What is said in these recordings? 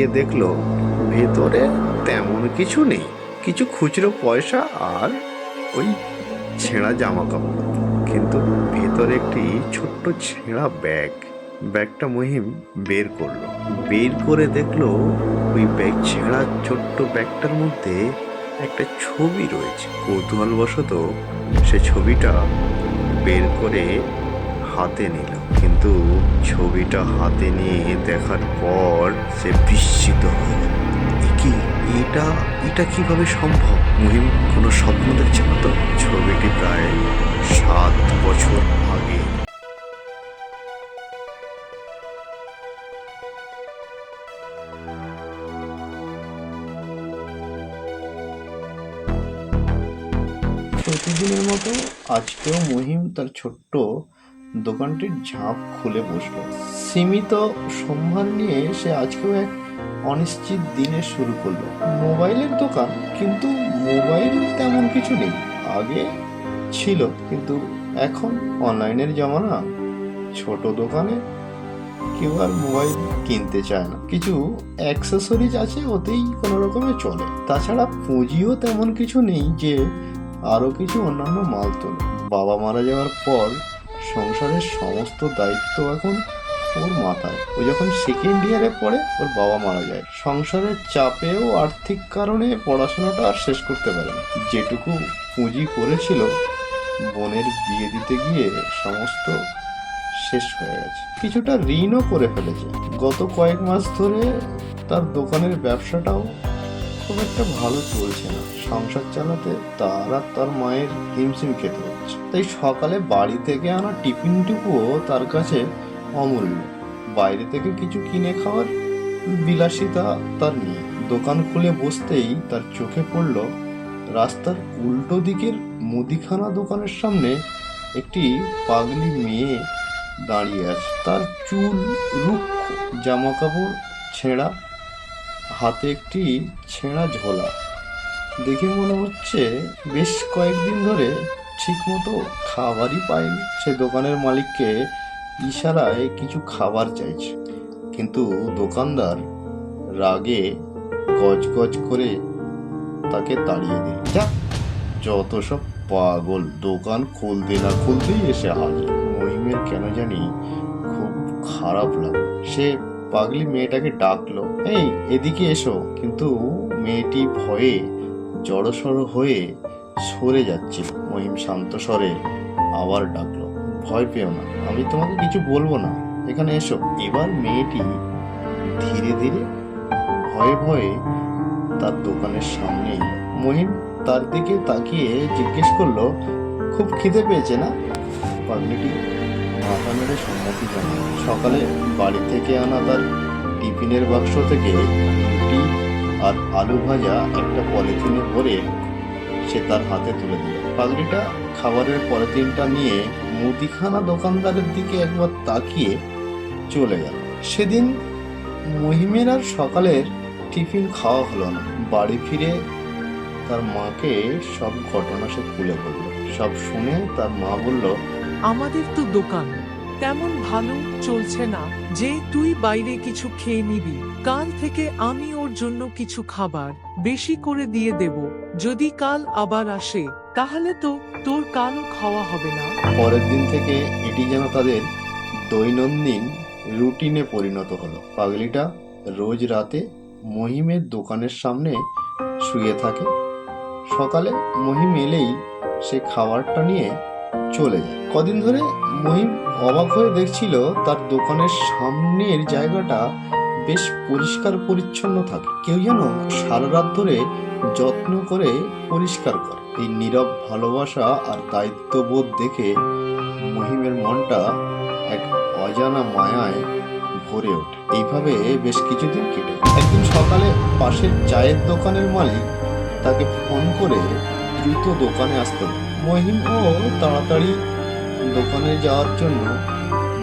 গিয়ে দেখল, ভেতরে তেমন কিছু নেই। কিছু খুচরো পয়সা আর ওই ছেঁড়া জামা কাপড় কিন্তু ভেতরে একটি ছোট্ট ছেঁড়া ব্যাগ। ব্যাগটা মহিম বের করল। বের করে দেখল, ওই ব্যাগ ছেঁড়া ছোট্ট ব্যাগটার মধ্যে একটা ছবি রয়েছে। কৌতূহলবশত সে ছবিটা বের করে হাতে নিল। কিন্তু ছবিটা হাতে নিয়ে দেখার পর সে বিস্মিত হয়ে কি? এটা এটা কীভাবে সম্ভব? মুহিম, কোনো স্বপ্ন দেখছে না তো? ছবিটি প্রায় সাত বছর আগে। প্রতিদিনের মতো আজকেও মহিম তার ছোট্ট দোকানটির ঝাঁপ খুলে বসল। সীমিত সম্ভার নিয়ে সে আজকেও এক অনিশ্চিত দিনে শুরু করল। মোবাইলের দোকান, কিন্তু মোবাইল তেমন কিছু নেই। আগে ছিল, কিন্তু এখন অনলাইনের জামানা, ছোট দোকানে কেউ আর মোবাইল কিনতে চায় না। কিছু অ্যাক্সেসরিজ আছে, ওতেই কোনো রকমে চলে। তাছাড়া পুঁজিও তেমন কিছু নেই যে আরও কিছু অন্যান্য মাল তোলে। বাবা মারা যাওয়ার পর সংসারের সমস্ত দায়িত্ব এখন ওর মাথায়। ও যখন সেকেন্ড ইয়ারে পড়ে, ওর বাবা মারা যায়। সংসারের চাপেও আর্থিক কারণে পড়াশোনাটা আর শেষ করতে পারে না। যেটুকু পুঁজি করেছিল, বোনের বিয়ে দিতে গিয়ে সমস্ত শেষ হয়ে গেছে। কিছুটা ঋণও করে ফেলেছে। গত কয়েক মাস ধরে তার দোকানের ব্যবসাটাও খুব একটা ভালো চলছে না। সংসার চালাতে তার আর তার মায়ের হিমশিম খেতে তাই সকালে বাড়ি থেকে আনা টিফিনটুকুও তার কাছে অমূল্য। বাইরে থেকে কিছু কিনে খাওয়ার বিলাসিতা তার নেই। দোকান খুলে বসতেই তার চোখে পড়ল রাস্তার উল্টো দিকের মুদিখানা দোকানের সামনে একটি পাগলি মেয়ে দাঁড়িয়ে আছে। তার চুল রুক্ষ জামা কাপড় ছেঁড়া, হাতে একটি ছেঁড়া ঝোলা। দেখে মনে হচ্ছে বেশ কয়েকদিন ধরে ঠিকমতো খাবারই পায়নি। সে দোকানের মালিককে ইশারায় কিছু খাবার চাইছে। কিন্তু দোকানদার রাগে গজগজ করে তাকে তাড়িয়ে দিল। যা, যত সব পাগল দোকান খুলতে না খুলতেই এসে হাজির। মহিমের কেন জানি খুব খারাপ লাগল সে পাগলি মেয়েটাকে ডাকলো, এই, এদিকে এসো। কিন্তু মেয়েটি ভয়ে জড়সড় হয়ে সরে যাচ্ছিল মহিম শান্ত স্বরে আবার ডাকলো, ভয় পেও না, আমি তোমাকে কিছু বলব না। এখানে এসো। এবার মেয়েটি ধীরে ধীরে ভয়ে ভয়ে তার দোকানের সামনে মহিম তার দিকে তাকিয়ে জিজ্ঞেস করল, খুব খিদে পেয়েছে না? পাগলিটি মাথা মেরে সম্মতি জানায় সকালে বাড়ি থেকে আনা তার টিফিনের বাক্স থেকে রুটি আর আলু ভাজা একটা পলিথিনে সে তার হাতে তুলে দিল। পাগড়িটা খাবারের পরের দিনটা নিয়ে মুদিখানা দোকানদারের দিকে একবার তাকিয়ে চলে গেল। সেদিন মহিমের আর সকালের টিফিন খাওয়া হলো না। বাড়ি ফিরে তার মাকে সব ঘটনা সে খুলে বলল সব শুনে তার মা বলল, আমাদের তো দোকান। তেমন ভালো চলছে না যে তুই বাইরে কিছু খেয়ে নিবি। কাল থেকে আমি ওর জন্য কিছু খাবার বেশি করে দিয়ে দেব। যদি কাল আবার আসে, তাহলে তো তোর কালও খাওয়া হবে না। পরের দিন থেকে এটি যেন তাদের দৈনন্দিন রুটিনে পরিণত হলো। পাগলিটা রোজ রাতে মহিমের দোকানের সামনে শুয়ে থাকে। সকালে মহিম এলেই সে খাবারটা নিয়ে চলে যায়। কদিন ধরে মহিম অবাক হয়ে দেখছিল তার দোকানের সামনের জায়গাটা বেশ পরিষ্কার পরিচ্ছন্ন থাকে। কেউ যেন সারা রাত ধরে যত্ন করে পরিষ্কার করে। এই নীরব ভালোবাসা আর দায়িত্ববোধ দেখে মহিমের মনটা এক অজানা মায়ায় ভরে ওঠে। এইভাবে বেশ কিছুদিন কেটে একদিন সকালে পাশের চায়ের দোকানের মালিক তাকে ফোন করে দ্রুত দোকানে আসতে বলে। মহিম ও তাড়াতাড়ি দোকানে যাওয়ার জন্য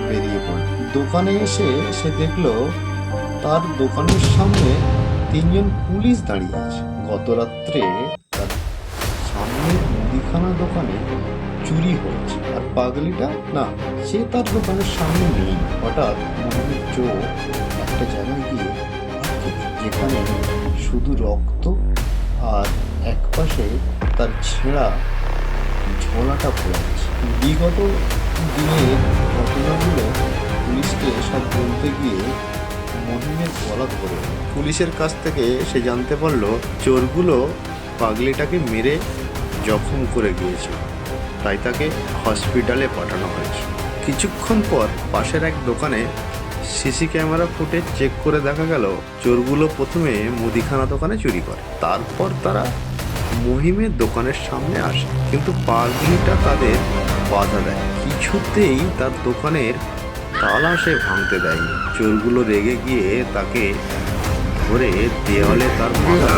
বেরিয়ে পড়ে। দোকানে এসে সে দেখল তার দোকানের সামনে তিনজন পুলিশ দাঁড়িয়ে আছে। গত রাত্রে তার সামনের মুদিখানা দোকানে চুরি হয়েছে। আর পাগলিটা, না, সে তার দোকানের সামনে নেই। হঠাৎ মহিমের চোখ একটা জায়গায় গিয়ে যেখানে শুধু রক্ত আর একপাশে তার ছেঁড়া ঝোলাটা পড়ে আছে। বিগত দিনের ঘটনাগুলো পুলিশকে সব বলতে গিয়ে মহিমের গলা ধরে। পুলিশের কাছ থেকে সে জানতে পারল, চোরগুলো পাগলিটাকে মেরে জখম করে গিয়েছিল তাই তাকে হসপিটালে পাঠানো হয়েছে। কিছুক্ষণ পর পাশের এক দোকানে সিসি ক্যামেরা ফুটেজ চেক করে দেখা গেল, চোরগুলো প্রথমে মুদিখানা দোকানে চুরি করে। তারপর তারা মহিমের দোকানের সামনে আসে, কিন্তু পাগলিটা তাদের বাধা দেয়। কিছুতেই তার দোকানের তালা সে ভাঙতে দেয়নি। চোরগুলো রেগে গিয়ে তাকে ধরে দেওয়ালে তার মাথা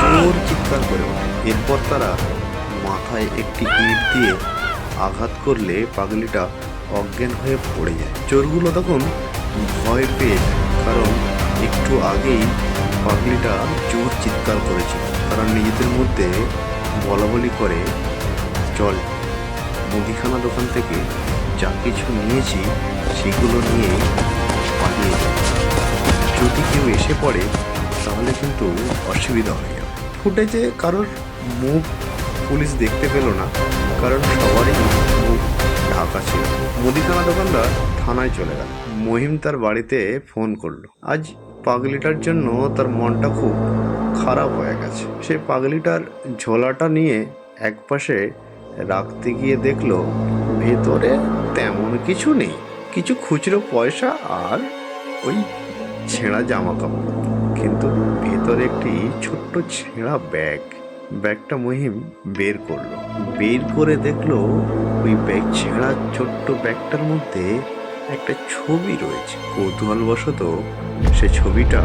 জোর চিৎকার করে এরপর তারা মাথায় একটি ইট দিয়ে আঘাত করলে পাগলিটা অজ্ঞান হয়ে পড়ে যায়। চোরগুলো তখন ভয় পেয়ে, কারণ একটু আগেই পাগলিটা জোর চিৎকার করেছিল। তারা নিজেদের মধ্যে বলা বলি করে, চল, মুদিখানা দোকান থেকে যা কিছু নিয়েছি সেগুলো নিয়ে পালিয়ে যদি কেউ এসে পড়ে, তাহলে কিন্তু অসুবিধা হয়ে যাবে। ফুটেজে কারোর মুখ পুলিশ দেখতে পেল না, কারণ সবারই মুখ ঢাকা ছিল। মুদিখানা দোকানদার থানায় চলে গেল। মহিম তার বাড়িতে ফোন করল। আজ পাগলিটার জন্য তার মনটা খুব খারাপ হয়ে গেছে। সে পাগলিটার ঝোলাটা নিয়ে একপাশে রাখতে গিয়ে দেখল, ভেতরে তেমন কিছু নেই। কিছু খুচরো পয়সা আর ওই ছেঁড়া জামা কাপড় কিন্তু ভেতরে একটি ছোট্ট ছেঁড়া ব্যাগ। ব্যাগটা মহিম বের করল। বের করে দেখল, ওই ব্যাগ ছেঁড়া ছোট্ট ব্যাগটার মধ্যে একটা ছবি রয়েছে। কৌতূহলবশত সে ছবিটা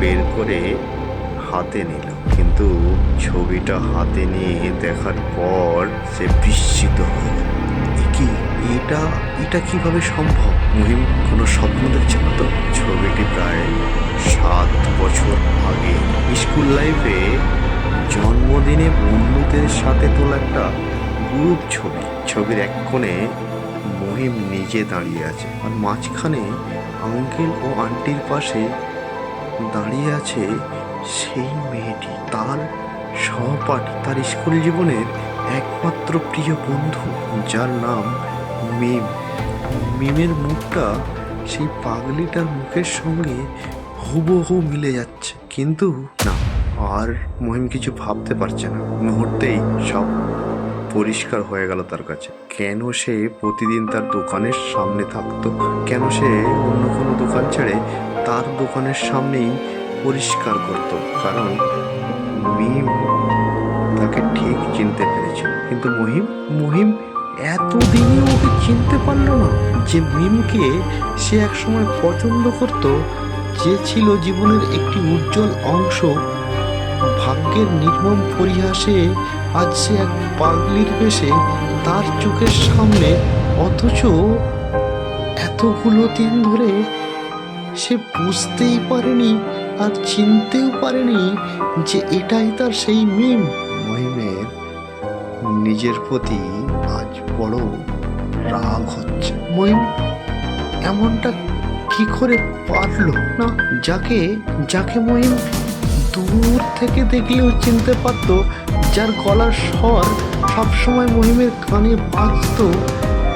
বের করে হাতে নিল। কিন্তু ছবিটা হাতে নিয়ে দেখার পর সে বিস্মিত গেল। কি? এটা এটা কীভাবে সম্ভব? মহিম, কোনো স্বপ্ন দেখছে না তো? ছবিটি প্রায় সাত বছর আগে স্কুল লাইফে জন্মদিনে বন্ধুদের সাথে তোলা একটা গ্রুপ ছবি। ছবির এক কোণে মহিম নিজে দাঁড়িয়ে আছে আর মাঝখানে আঙ্কেল ও আন্টির পাশে দাঁড়িয়ে আছে সেই মেয়েটি, তার সহপাঠী, তার স্কুল জীবনের একমাত্র প্রিয় বন্ধু, যার নাম মিম। মিমের মুখটা সেই পাগলিটার মুখের সঙ্গে হুবহু মিলে যাচ্ছে। কিন্তু না, আর মহিম কিছু ভাবতে পারছে না। মুহূর্তেই সব পরিষ্কার হয়ে গেল তার কাছে। কেন সে প্রতিদিন তার দোকানের সামনে থাকতো? কেন সে অন্য কোনো দোকান ছেড়ে তার দোকানের সামনেই পরিষ্কার করত, কারণ মিম তাকে ঠিক চিনতে পেরেছিল কিন্তু মহিম মহিম এতদিনে ওকে চিনতে পারল না যে মিমকে সে একসময় পছন্দ করত, যে ছিল জীবনের একটি উজ্জ্বল অংশ। ভাগ্যের নির্মম পরিহাসে আজ সে এক পাগলির বেশে তার চোখের সামনে, অথচ এতগুলো দিন ধরে সে বুঝতেই পারেনি আর চিনতেও পারেনি যে এটাই তার সেই মিম। মহিমের নিজের প্রতি আজ বড় রাগ হচ্ছে। মহিম এমনটা কি করে পারল না? যাকে যাকে মহিম দূর থেকে দেখলেও চিনতে পারতো যার গলার স্বর সবসময় মহিমের কানে বাজতো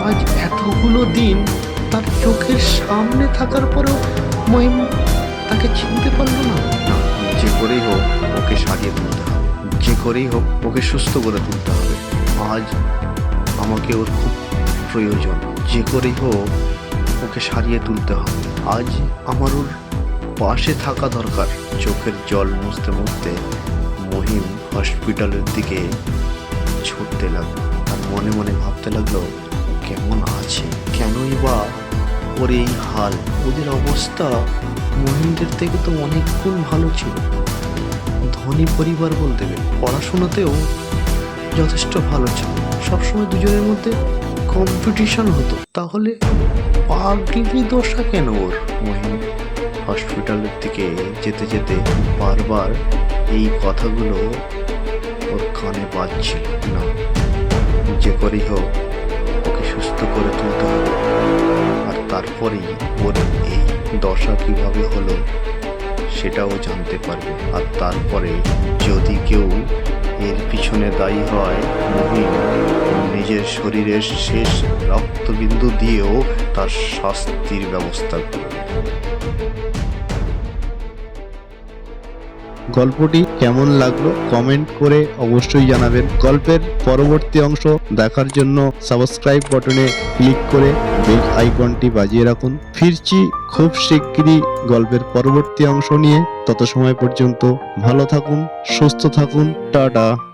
আজ এতগুলো দিন তার চোখের সামনে থাকার পরেও মহিম তাকে চিনতে পারল না? না, যে করেই হোক ওকে সারিয়ে তুলতে হবে। যে করেই হোক ওকে সুস্থ করে তুলতে হবে। আজ আমাকে ওর খুব প্রয়োজন। যে করেই হোক ওকে সারিয়ে তুলতে হবে। আজ আমার ওর পাশে থাকা দরকার। চোখের জল মুছতে মুছতে মহিম হসপিটালের দিকে ছুটতে লাগল। আর মনে মনে ভাবতে লাগল কেমন আছে? কেনই বা ওর এই হাল? ওদের অবস্থা মহিমদের থেকে তো অনেক গুণ ভালো ছিল। ধনী পরিবার বলতে গেলে পড়াশোনাতেও যথেষ্ট ভালো ছিল। সবসময় দুজনের মধ্যে কম্পিটিশন হতো। তাহলে পাগলি দশা কেন ওর? মহিম হসপিটালের দিকে যেতে যেতে বারবার এই কথাগুলো ওর কানে বাজছিল না। যে করেই হোক, ওকে সুস্থ করে তুলতে হবে। আর তারপরেই ওর এই দশা কীভাবে হলো, সেটাও জানতে পারবে। আর তারপরে যদি কেউ এর পিছনে দায়ী হয়, মহিম নিজের শরীরের শেষ রক্তবিন্দু দিয়েও তার শাস্তির ব্যবস্থা করবে। গল্পটি কেমন লাগল কমেন্ট করে অবশ্যই জানাবেন। গল্পের পরবর্তী অংশ দেখার জন্য সাবস্ক্রাইব বটনে ক্লিক করে বেল আইকনটি বাজিয়ে রাখুন। ফিরছি খুব শিগগিরই গল্পের পরবর্তী অংশ নিয়ে। তত সময় পর্যন্ত ভালো থাকুন, সুস্থ থাকুন। টাটা।